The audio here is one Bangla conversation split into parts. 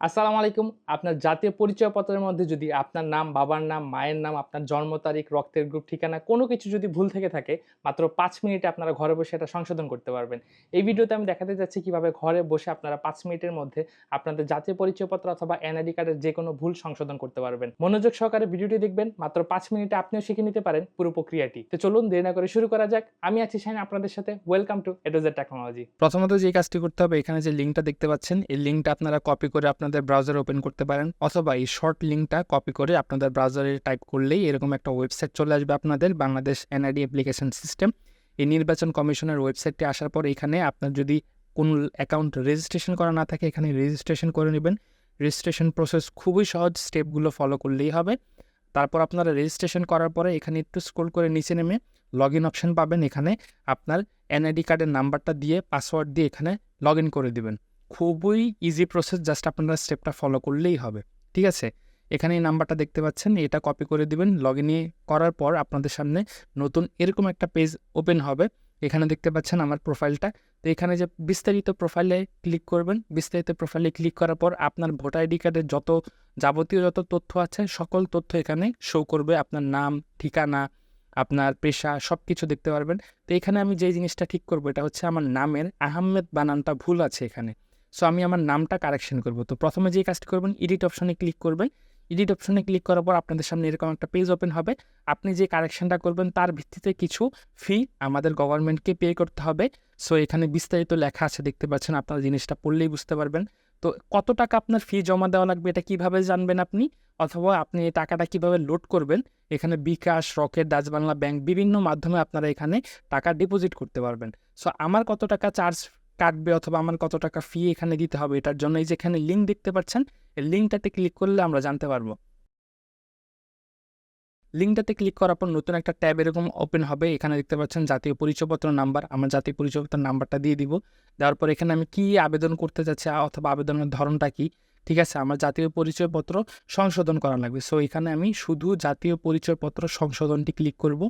আসসালামু আলাইকুম। আপনার জাতীয় পরিচয়পত্রের মধ্যে যদি আপনার নাম, বাবার নাম, মায়ের নাম, আপনার জন্ম তারিখ, রক্তের গ্রুপ ঠিকানা কোনো কিছু যদি ভুল থেকে থাকে, মাত্র পাঁচ মিনিটে আপনারা ঘরে বসে এটা সংশোধন করতে পারবেন। এই ভিডিওতে আমি দেখাতে যাচ্ছি কীভাবে ঘরে বসে আপনারা পাঁচ মিনিটের মধ্যে আপনাদের জাতীয় পরিচয়পত্র অথবা এনআইডি কার্ডের যে কোনো ভুল সংশোধন করতে পারবেন। মনোযোগ সহকারে ভিডিওটি দেখবেন, মাত্র পাঁচ মিনিটে আপনিও শিখে নিতে পারেন পুরো প্রক্রিয়াটি। তো চলুন, দেরি না করে শুরু করা যাক। আমি আছি শাইন আপনাদের সাথে। ওয়েলকাম টু এডোজের টেকনোলজি প্রথমত যে কাজটি করতে হবে, এখানে যে লিঙ্কটা দেখতে পাচ্ছেন, এই লিঙ্কটা আপনারা কপি করে আপনাদের ব্রাউজারে ওপেন করতে পারেন অথবা এই শর্ট লিঙ্কটা কপি করে আপনাদের ব্রাউজারে টাইপ করলেই এরকম একটা ওয়েবসাইট চলে আসবে আপনাদের বাংলাদেশ এনআইডি অ্যাপ্লিকেশন সিস্টেম এই নির্বাচন কমিশনের ওয়েবসাইটটি আসার পর এখানে আপনার যদি কোন অ্যাকাউন্ট রেজিস্ট্রেশন করা না থাকে, এখানে রেজিস্ট্রেশন করে নেবেন। রেজিস্ট্রেশন প্রসেস খুবই সহজ স্টেপগুলো ফলো করলেই হবে। তারপর আপনারা রেজিস্ট্রেশন করার পরে এখানে একটু স্ক্রল করে নিচে নেমে লগ ইন অপশন পাবেন। এখানে আপনার এনআইডি কার্ডের নাম্বারটা দিয়ে পাসওয়ার্ড দিয়ে এখানে লগ ইন করে দিবেন। খুবই ইজি প্রসেস জাস্ট আপনারা স্টেপটা ফলো করলেই হবে, ঠিক আছে? এখানে এই নাম্বারটা দেখতে পাচ্ছেন, এটা কপি করে দিবেন লগ ইন করার পর আপনাদের সামনে নতুন এরকম একটা পেজ ওপেন হবে, এখানে দেখতে পাচ্ছেন আমার প্রোফাইলটা তো এখানে যে বিস্তারিত প্রোফাইলে ক্লিক করবেন, বিস্তারিত প্রোফাইলে ক্লিক করার পর আপনার ভোটার আইডি কার্ডের যত যাবতীয় যত তথ্য আছে, সকল তথ্য এখানে শো করবে, আপনার নাম, ঠিকানা, আপনার পেশা সব কিছু দেখতে পারবেন, তো এখানে আমি যে জিনিসটা ঠিক করব, এটা হচ্ছে আমার নামের আহমেদ বানানটা ভুল আছে এখানে সো আমি আমার নামটা কারেকশন করব। তো প্রথমে যে কাজটি করবেন এডিট অপশনে ক্লিক করবেন। এডিট অপশনে ক্লিক করার পর আপনাদের সামনে এরকম একটা পেজ ওপেন হবে। আপনি যে কারেকশনটা করবেন, তার ভিত্তিতে কিছু ফি আমাদের গভর্নমেন্টকে পে করতে হবে। সো এখানে বিস্তারিত লেখা আছে, দেখতে পাচ্ছেন আপনারা জিনিসটা পড়লেই বুঝতে পারবেন। তো কত টাকা আপনার ফি জমা দেওয়া লাগবে, এটা কীভাবে জানবেন আপনি? অথবা আপনি এই টাকাটা কীভাবে লোড করবেন? এখানে bKash, Rocket, Dutch Bangla bank বিভিন্ন মাধ্যমে আপনারা এখানে টাকা ডিপোজিট করতে পারবেন। সো আমার কত টাকা চার্জ কাটবে অথবা আমার কত টাকা ফি এখানে দিতে হবে, এটার জন্য এই যে এখানে লিঙ্ক দেখতে পাচ্ছেন, এই লিঙ্কটাতে ক্লিক করলে আমরা জানতে পারব। লিঙ্কটাতে ক্লিক করার পর নতুন একটা ট্যাব এরকম ওপেন হবে, এখানে দেখতে পাচ্ছেন জাতীয় পরিচয়পত্র নাম্বার আমার জাতীয় পরিচয়পত্র নাম্বারটা দিয়ে দিব। দেওয়ার পর এখানে আমি কি আবেদন করতে চাচ্ছি অথবা আবেদনের ধরনটা কি, ঠিক আছে, আমার জাতীয় পরিচয়পত্র সংশোধন করা লাগবে। সো এখানে আমি শুধু জাতীয় পরিচয়পত্র সংশোধনটি ক্লিক করব।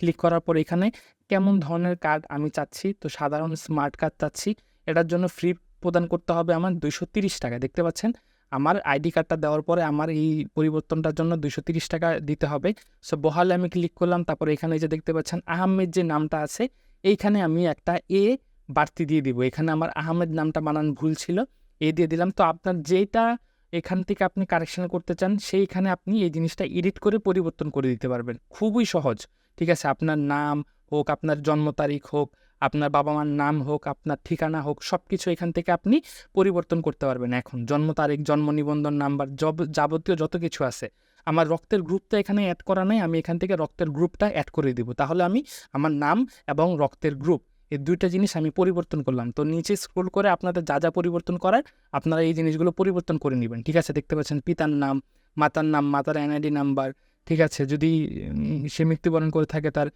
ক্লিক করার পর এখানে কেমন ধরনের কার্ড আমি চাচ্ছি? তো সাধারণ স্মার্ট কার্ড চাচ্ছি। এটার জন্য ফ্রি প্রদান করতে হবে আমার দুইশো তিরিশ টাকা দেখতে পাচ্ছেন? আমার আইডি কার্ডটা দেওয়ার পরে আমার এই পরিবর্তনটার জন্য দুইশো তিরিশ টাকা দিতে হবে। সো বহালে আমি ক্লিক করলাম, তারপর এখানে যে দেখতে পাচ্ছেন, আহমেদ যে নামটা আছে, এইখানে আমি একটা এ বাড়তি দিয়ে দিব। এখানে আমার আহমেদ নামটা বানান ভুল ছিল এ দিয়ে দিলাম। তো আপনার যেটা এখান থেকে আপনি কারেকশন করতে চান, সেইখানে আপনি এই জিনিসটা এডিট করে পরিবর্তন করে দিতে পারবেন। খুবই সহজ। ঠিক আছে? আপনার নাম হোক, আপনার জন্ম তারিখ হোক, আপনার বাবা মার নাম হোক, আপনার ঠিকানা হোক সব কিছু এখান থেকে আপনি পরিবর্তন করতে পারবেন এখন। জন্ম তারিখ, জন্ম নিবন্ধন নাম্বার, জব, যাবতীয় যত কিছু আছে। আমার রক্তের গ্রুপটা এখানে অ্যাড করা নেই, আমি এখান থেকে রক্তের গ্রুপটা অ্যাড করে দিব। তাহলে আমি আমার নাম এবং রক্তের গ্রুপ, এই দুইটা জিনিস আমি পরিবর্তন করলাম। তো নিচে স্ক্রোল করে আপনাদের যা যা পরিবর্তন করার, আপনারা এই জিনিসগুলো পরিবর্তন করে নেবেন। ঠিক আছে? দেখতে পাচ্ছেন পিতার নাম, মাতার নাম, মাতার এনআইডি নাম্বার ঠিক আছে, যদি সে মৃত্যুবরণ করে থাকে তার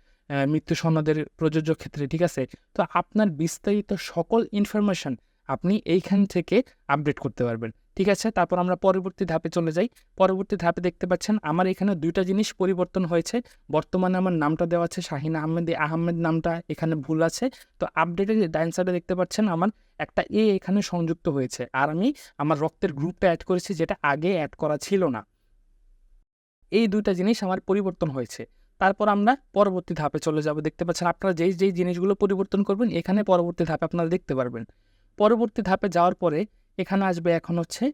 মৃত্যু সনদের প্রযোজ্য ক্ষেত্রে, ঠিক আছে? তো আপনার বিস্তারিত সকল ইনফরমেশন আপনি এইখান থেকে আপডেট করতে পারবেন, ঠিক আছে? তারপর আমরা পরবর্তী ধাপে চলে যাই। পরবর্তী ধাপে দেখতে পাচ্ছেন আমার এখানে দুইটা জিনিস পরিবর্তন হয়েছে। বর্তমানে আমার নামটা দেওয়া আছে শাহিন আহমেদ আহমেদ নামটা এখানে ভুল আছে। তো আপডেটের ডাইন সাইডে দেখতে পাচ্ছেন আমার একটা এ এখানে সংযুক্ত হয়েছে। আর আমি আমার রক্তের গ্রুপটা অ্যাড করেছি যেটা আগে অ্যাড করা ছিল না। এই দুইটা জিনিস আমার পরিবর্তন হয়েছে। তারপর আমরা পরবর্তী ধাপে চলে যাব। দেখতে পাচ্ছেন আপনারা যেই যেই জিনিসগুলো পরিবর্তন করবেন, এখানে পরবর্তী ধাপে আপনারা দেখতে পারবেন। পরবর্তী ধাপে যাওয়ার পরে এখানে আসবে এখন হচ্ছে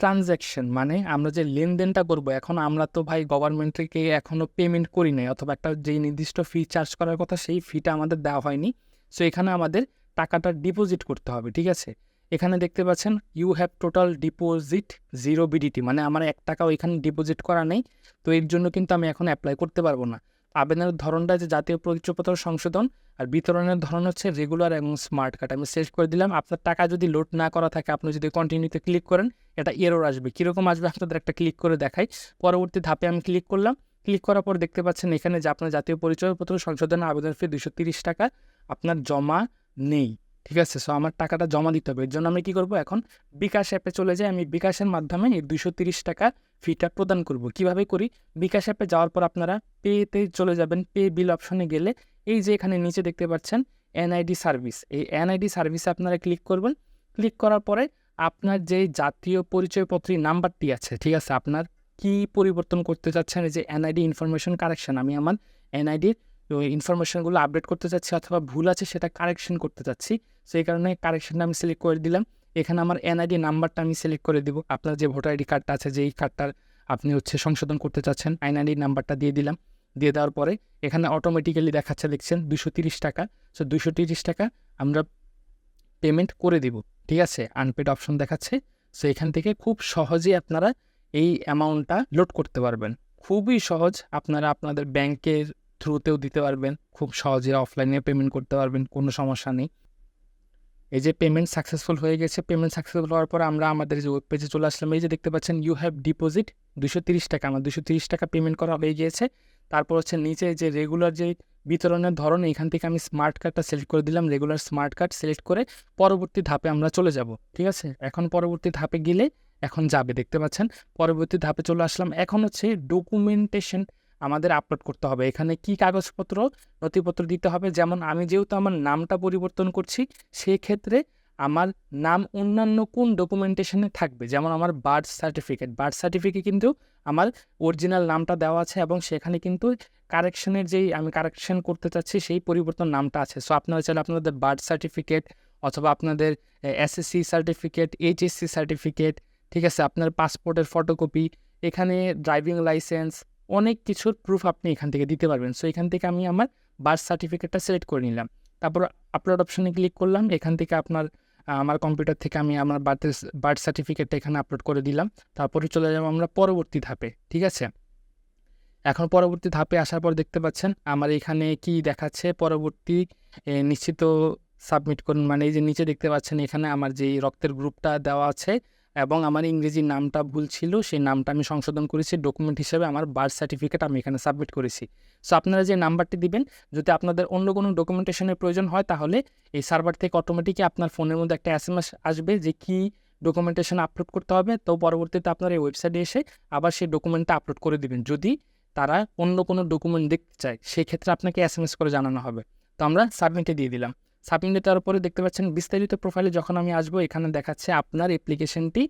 ট্রানজ্যাকশন মানে আমরা যে লেনদেনটা করব, এখন আমরা তো ভাই গভর্নমেন্ট থেকে এখনও পেমেন্ট করি নাই, অথবা একটা যেই নির্দিষ্ট ফি চার্জ করার কথা, সেই ফিটা আমাদের দেওয়া হয়নি। সো এখানে আমাদের টাকাটা ডিপোজিট করতে হবে, ঠিক আছে? এখানে দেখতে পাচ্ছেন you have total deposit zero BDT মানে আমার এক টাকাও এখানে ডিপোজিট করা নেই, তো এর জন্য কিন্তু আমি এখন অ্যাপ্লাই করতে পারব না। আবেদনের ধরনটা যে জাতীয় পরিচয়পত্র সংশোধন আর বিতরণের ধরন হচ্ছে রেগুলার এবং স্মার্ট কার্ড আমি সেট করে দিলাম, আপনার টাকা যদি লোড না করা থাকে, আপনি যদি কন্টিনিউতে ক্লিক করেন, এটা এরর আসবে। কীরকম আসবে আপনাদের একটা ক্লিক করে দেখাই। পরবর্তী ধাপে আমি ক্লিক করলাম ক্লিক করার পর দেখতে পাচ্ছেন এখানে যে আপনার জাতীয় পরিচয়পত্র সংশোধনের আবেদন ফি দুশো টাকা, আপনার জমা নেই। ঠিক আছে? সো আমার টাকাটা জমা দিতে হবে। এর জন্য আমি কী করব এখন? বিকাশ অ্যাপে চলে যাই। আমি বিকাশের মাধ্যমে এই দুশো তিরিশ টাকা ফিটা প্রদান করব। কীভাবে করি? বিকাশ অ্যাপে যাওয়ার পর আপনারা পেতে চলে যাবেন। পে বিল অপশনে গেলে এই যে এখানে নিচে দেখতে পাচ্ছেন এনআইডি সার্ভিস এই এনআইডি সার্ভিসে আপনারা ক্লিক করবেন। ক্লিক করার পরে আপনার যে জাতীয় পরিচয়পত্রের নাম্বারটি আছে, ঠিক আছে? আপনার কি পরিবর্তন করতে চাচ্ছেন? এই যে এনআইডি ইনফরমেশন কারেকশন আমি আমার এনআইডির ইনফরমেশনগুলো আপডেট করতে চাচ্ছি অথবা ভুল আছে সেটা কারেকশন করতে চাচ্ছি। সেই কারণে কারেকশনটা আমি সিলেক্ট করে দিলাম। এখানে আমার এনআইডি নাম্বারটা আমি সিলেক্ট করে দিব। আপনার যে ভোটার আইডি কার্ডটা আছে, যেই কার্ডটার আপনি হচ্ছে সংশোধন করতে চাচ্ছেন এনআইডি নাম্বারটা দিয়ে দিলাম। দিয়ে দেওয়ার পরে এখানে অটোমেটিক্যালি দেখাচ্ছে, দেখছেন দুশো তিরিশ টাকা। সো দুশো তিরিশ টাকা আমরা পেমেন্ট করে দিব। ঠিক আছে? আনপেড অপশন দেখাচ্ছে। সো এখান থেকে খুব সহজেই আপনারা এই অ্যামাউন্টটা লোড করতে পারবেন। খুবই সহজ। আপনারা আপনাদের ব্যাংকের থ্রুতেও দিতে পারবেন, খুব সহজে অফলাইনে পেমেন্ট করতে পারবেন, কোনো সমস্যা নেই। এই যে পেমেন্ট সাকসেসফুল হয়ে গেছে পেমেন্ট সাকসেসফুল হওয়ার পর আমরা আমাদের যে ওয়েব পেজে চলে আসলাম, এই যে দেখতে পাচ্ছেন ইউ হ্যাভ ডিপোজিট দুশো তিরিশ টাকা। আমার দুশো তিরিশ টাকা পেমেন্ট করা হয়ে গিয়েছে। তারপর হচ্ছে নিচে যে রেগুলার যে বিতরণের ধরন, এখান থেকে আমি স্মার্ট কার্ডটা সিলেক্ট করে দিলাম রেগুলার স্মার্ট কার্ড সিলেক্ট করে পরবর্তী ধাপে আমরা চলে যাব, ঠিক আছে? এখন পরবর্তী ধাপে গেলে এখন যাবে, দেখতে পাচ্ছেন? পরবর্তী ধাপে চলে আসলাম। এখন হচ্ছে ডকুমেন্টেশন আমাদের আপলোড করতে হবে। এখানে কি কাগজপত্র, নথিপত্র দিতে হবে? যেমন আমি যেহেতু আমার নামটা পরিবর্তন করছি সেই ক্ষেত্রে আমার নাম অন্যান্য কোন ডকুমেন্টেশনে থাকবে? যেমন আমার বার্থ সার্টিফিকেট বার্থ সার্টিফিকেট কিন্তু আমার অরিজিনাল নামটা দেওয়া আছে এবং সেখানে কিন্তু কারেকশনের যেই আমি কারেকশন করতে চাচ্ছি, সেই পরিবর্তন নামটা আছে। সো আপনারা চাইলে আপনাদের বার্থ সার্টিফিকেট অথবা আপনাদের এসএসসি সার্টিফিকেট এইচএসসি সার্টিফিকেট ঠিক আছে? আপনার পাসপোর্টের ফটোকপি এখানে ড্রাইভিং লাইসেন্স অনেক কিছুর প্রুফ আপনি এখান থেকে দিতে পারবেন। সো এখান থেকে আমি আমার বার্থ সার্টিফিকেটটা সিলেক্ট করে নিলাম। তারপর আপলোড অপশনে ক্লিক করলাম। এখান থেকে আপনার আমার কম্পিউটার থেকে আমি আমার বার্থ বার্থ সার্টিফিকেটটা এখানে আপলোড করে দিলাম। তারপরে চলে যাব আমরা পরবর্তী ধাপে, ঠিক আছে? এখন পরবর্তী ধাপে আসার পর দেখতে পাচ্ছেন, আমার এখানে কি দেখাচ্ছে? পরবর্তী নিশ্চিত সাবমিট করুন। মানে এই যে নিচে দেখতে পাচ্ছেন, এখানে আমার যে রক্তের গ্রুপটা দেওয়া আছে এবং আমার ইংরেজি নামটা ভুল ছিল, সেই নামটা আমি সংশোধন করেছি। ডকুমেন্ট হিসেবে আমার বার্থ সার্টিফিকেট আমি এখানে সাবমিট করেছি। সো আপনারা যে নাম্বারটি দিবেন, যদি আপনাদের অন্য কোনো ডকুমেন্টেশনের প্রয়োজন হয়, তাহলে এই সার্ভার থেকে অটোমেটিকই আপনার ফোনের মধ্যে একটা এস আসবে যে কি ডকুমেন্টেশন আপলোড করতে হবে। তো পরবর্তীতে আপনার এই ওয়েবসাইটে এসে আবার সেই ডকুমেন্টটা আপলোড করে দিবেন। যদি তারা অন্য কোনো ডকুমেন্ট দেখতে চায়, সেক্ষেত্রে আপনাকে এস করে জানানো হবে। তো আমরা সাবমিটে দিয়ে দিলাম। সাবমিটে দেওয়ার পরে দেখতে পাচ্ছেন বিস্তারিত প্রোফাইলে যখন আমি আসব, এখানে দেখাচ্ছে আপনার অ্যাপ্লিকেশনটি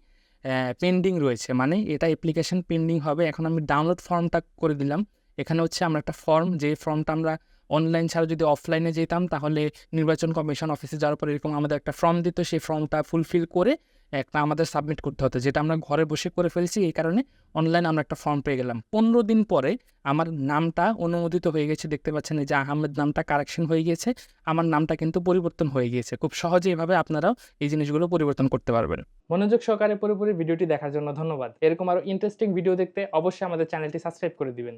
পেন্ডিং রয়েছে। মানে এটা অ্যাপ্লিকেশন পেন্ডিং হবে। এখন আমি ডাউনলোড ফর্মটা করে দিলাম। এখানে হচ্ছে আমরা একটা ফর্ম যে ফর্মটা আমরা অনলাইন ছাড়া যদি অফলাইনে যেতাম, তাহলে নির্বাচন কমিশন অফিসে যাওয়ার পর এরকম আমাদের একটা ফর্ম দিত। সেই ফর্মটা ফুলফিল করে একটা আমাদের সাবমিট করতে হতো, যেটা আমরা ঘরে বসে করে ফেলছি, এই কারণে অনলাইন আমরা একটা ফর্ম পেয়ে গেলাম। পনেরো দিন পরে আমার নামটা অনুমোদিত হয়ে গেছে, দেখতে পাচ্ছেন যে আহমেদ নামটা কারেকশন হয়ে গিয়েছে, আমার নামটা কিন্তু পরিবর্তন হয়ে গিয়েছে। খুব সহজে এভাবে আপনারাও এই জিনিসগুলো পরিবর্তন করতে পারবেন। মনোযোগ সহকারে পুরোপুরি ভিডিওটি দেখার জন্য ধন্যবাদ। এরকম আরও ইন্টারেস্টিং ভিডিও দেখতে অবশ্যই আমাদের চ্যানেলটি সাবস্ক্রাইব করে দিবেন।